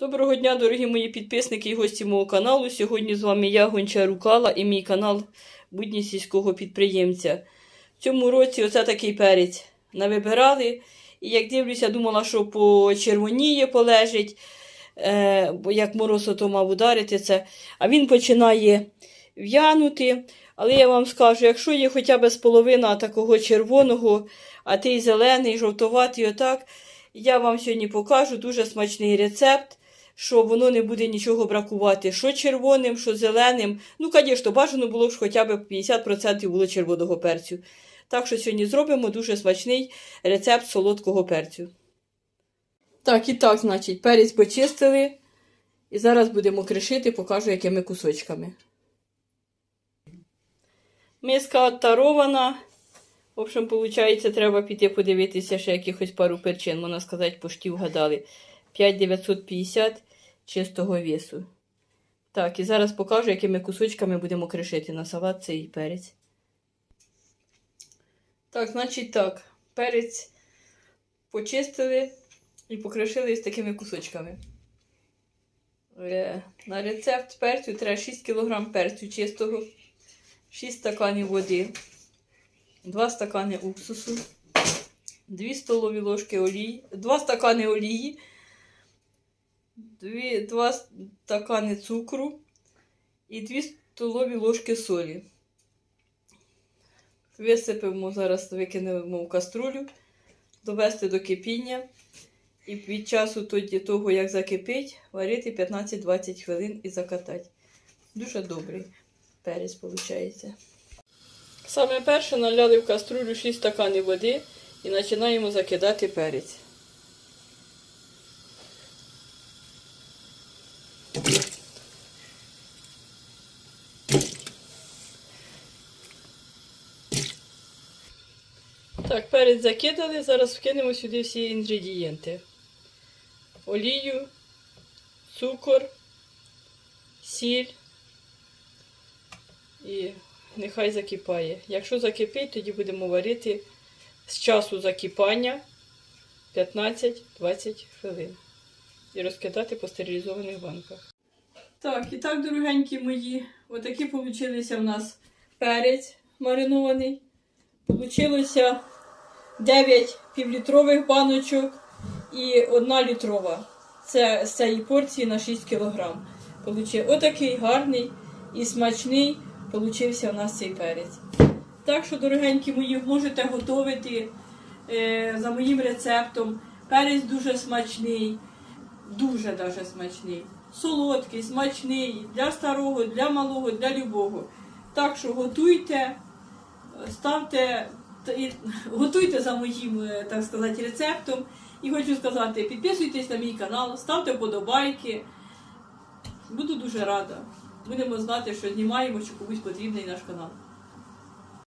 Доброго дня, дорогі мої підписники і гості мого каналу. Сьогодні з вами я, Гонча Рукала, і мій канал Будні сільського підприємця. В цьому році оце такий перець навибирали. І як дивлюся, думала, що по червоніє полежить, е, бо як мороз ото мав ударити це. А він починає в'янути. Але я вам скажу, якщо є хоча б з половина такого червоного, а той зелений, жовтоватий, отак, я вам сьогодні покажу дуже смачний рецепт, що воно не буде нічого бракувати, що червоним, що зеленим. Ну, звісно, бажано було б хоча б 50% було червоного перцю. Так що сьогодні зробимо дуже смачний рецепт солодкого перцю. Так, і так, значить, перець почистили. І зараз будемо кришити, покажу, якими кусочками. Миска оттарована. В общем, виходить, треба піти подивитися ще якихось пару перчин, можна сказати, пошті вгадали. 5950 чистого весу. Так, і зараз покажу, якими кусочками будемо кришити на салат цей перець. Так, значить так, перець почистили і покришили з такими кусочками. Е, На рецепт перцю треба 6 кг перцю чистого, 6 стаканів води. 2 стакани уксусу, 2 столові ложки олії, 2 стакани олії, 2, 2 стакани цукру і 2 столові ложки солі. Висипемо зараз, викинемо в каструлю, довести до кипіння. І під часу тоді того, як закипить, варити 15-20 хвилин і закатати. Дуже добрий перець виходить. Саме перше наляли в каструлю 6 стаканів води і починаємо закидати перець. Так, перець закидали, зараз вкинемо сюди всі інгредієнти. Олію, цукор, сіль і нехай закипає. Якщо закипить, тоді будемо варити з часу закипання 15-20 хвилин. І розкидати по стерилізованих банках. Так, і так, дорогенькі мої, отакі получилися в нас перець маринований. Получилося 9 півлітрових баночок і 1 літрова. Це з цієї порції на 6 кг. Отакий гарний і смачний получився у нас цей перець. Так що, дорогенькі мої, можете готувати е, за моїм рецептом. Перець дуже смачний, дуже даже смачний. Солодкий, смачний для старого, для малого, для любого. Так що готуйте, ставте, готуйте за моїм, е, так сказати, рецептом. І хочу сказати, підписуйтесь на мій канал, ставте вподобайки. Буду дуже рада. Будемо знати, що знімаємо, що комусь потрібний наш канал.